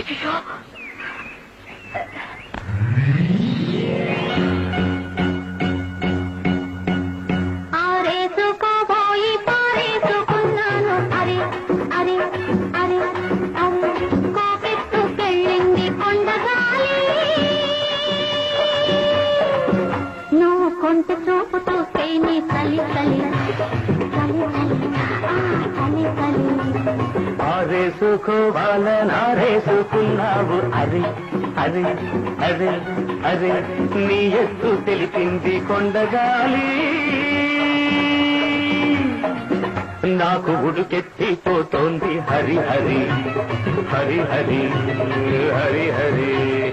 అయ్యో ఆరేసుకోబోయి పారేసుకున్నాను అరే అరే అరే అరే. కోపెట్టుకెళ్ళింది కొండగాలి. నువ్వు కొంట చూపుతూ తేని తల్లి తల్లి. తల్లి తల్లి. ఆ తల్లి. తల్లి ఆరేసుకోవాలనారేసుకున్నావు అరే అరే అరే అరే. నీ ఎత్తు తెలిపింది కొండగాలి. నాకు ఉడుకెత్తిపోతోంది హరి హరి హరి హరి హరి హరి.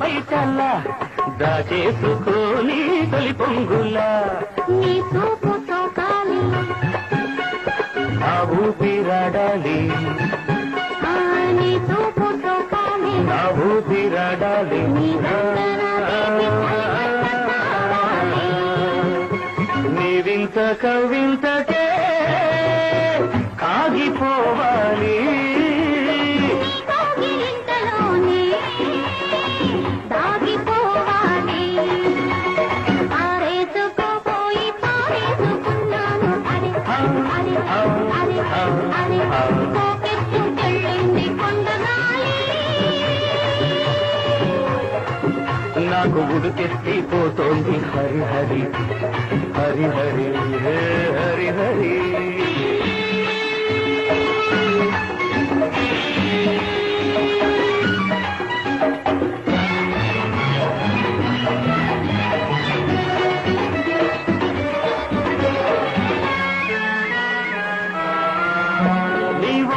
నీ పైటల దాచేసుకోని తొలి పొంగులా? నీ ఆ ఊపిరాడాలి ఆ నీ చూపుతో కాలి నా ఊపిరాడాలి నీ కవింతకే కాగిపోవాలి. నాకు ఉడికెత్తిపోతోంది హరి హరి. హరి హరి హే హరి.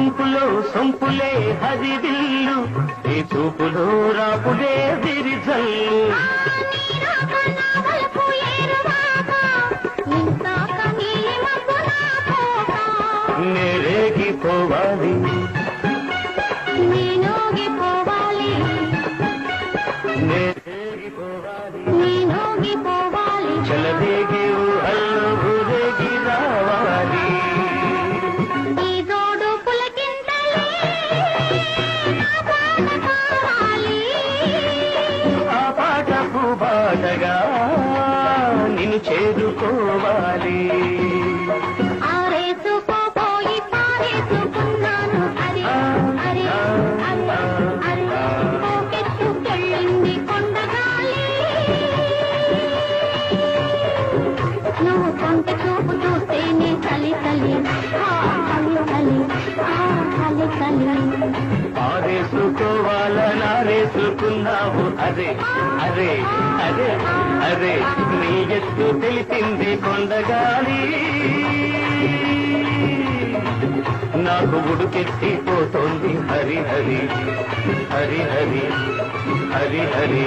నీ వంపులో సొంపులే హరివిల్లు నీ చూపులో రాపులే విరిజల్లు నీరాక పోవాలి చూపు చూస్తేనే చలి చలి ఆ చలి చలి ఆ అదే అదే అదే అదే. నీ ఎత్తు తెలిసింది కొండగాలి. నాకు ఉడుకెత్తి పోతోంది హరి హరి హరి హరి హరి హరి